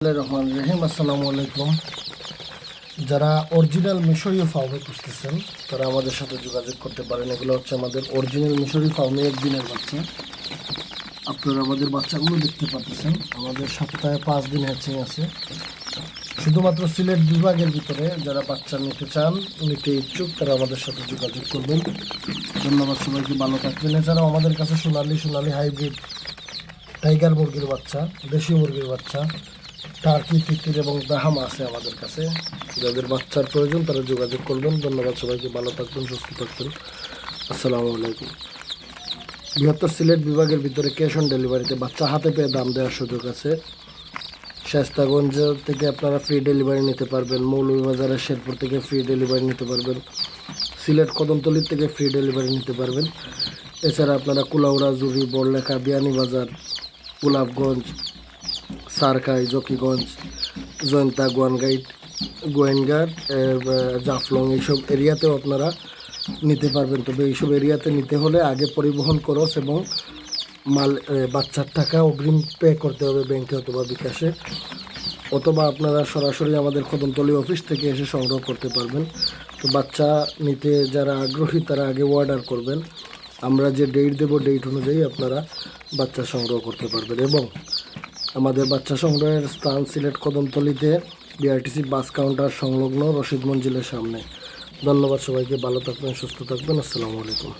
রহমানির রহিম, আসসালামু আলাইকুম। যারা অরিজিনাল মিশরীয় ফার্মে পুষতেছেন তারা আমাদের সাথে যোগাযোগ করতে পারেন। এগুলো হচ্ছে আমাদের অরিজিনাল মিশরীয় ফার্মে একদিনের বাচ্চা। আপনারা আমাদের বাচ্চাগুলো দেখতে পাচ্ছেন। আমাদের সপ্তাহে পাঁচ দিন হ্যাচিং আছে। শুধুমাত্র সিলেট বিভাগের ভিতরে যারা বাচ্চা নিতে চান, নিতে ইচ্ছুক, তারা আমাদের সাথে যোগাযোগ করবেন। ধন্যবাদ সবাইকে, ভালো থাকবেন। এছাড়াও আমাদের কাছে সোনালি সোনালি হাইব্রিড টাইগার মুরগির বাচ্চা, দেশি মুরগির বাচ্চা। টার্কি তিতির এবং ব্রাহামা আছে আমাদের কাছে? যাদের বাচ্চার প্রয়োজন, তারা যোগাযোগ করবেন। ধন্যবাদ সবাইকে। ভালো থাকবেন, সুস্থ থাকবেন। আসসালামু আলাইকুম। বৃহত্তর সিলেট বিভাগের ভিতরে ক্যাশ অন ডেলিভারিতে বাচ্চা হাতে পেয়ে দাম দেওয়ার সুযোগ আছে। শাস্তাগঞ্জ থেকে আপনারা ফ্রি ডেলিভারি নিতে পারবেন। মৌলভীবাজারের শেরপুর থেকে ফ্রি ডেলিভারি নিতে পারবেন। সিলেট কদমতলির থেকে ফ্রি ডেলিভারি নিতে পারবেন। এছাড়া আপনারা কুলাউড়া জুরি বড়লেখা, বিয়ানীবাজার, গোলাপগঞ্জ সারকাই জকিগঞ্জ জয়ন্তা গোয়ানগাইট গোয়েনঘাট এর, জাফলং এইসব এরিয়াতেও আপনারা নিতে পারবেন। তবে এইসব এরিয়াতে নিতে হলে আগে পরিবহন খরচ এবং মাল বাচ্চার টাকা অগ্রিম পে করতে হবে ব্যাংকে অথবা বিকাশে। অথবা আপনারা সরাসরি আমাদের কদমতলি অফিস থেকে এসে সংগ্রহ করতে পারবেন। তো বাচ্চা নিতে যারা আগ্রহী তারা আগে অর্ডার করবেন। আমরা যে ডেট দেব ডেট অনুযায়ী আপনারা বাচ্চা সংগ্রহ করতে পারবেন এবং আমাদের বাচ্চা সংগ্রহের স্থান সিলেট কদমতলিতে বিআরটিসি বাস কাউন্টার সংলগ্ন রশিদ মঞ্জিলের সামনে। ধন্যবাদ সবাইকে, ভালো থাকবেন, সুস্থ থাকবেন, আসসালামু আলাইকুম।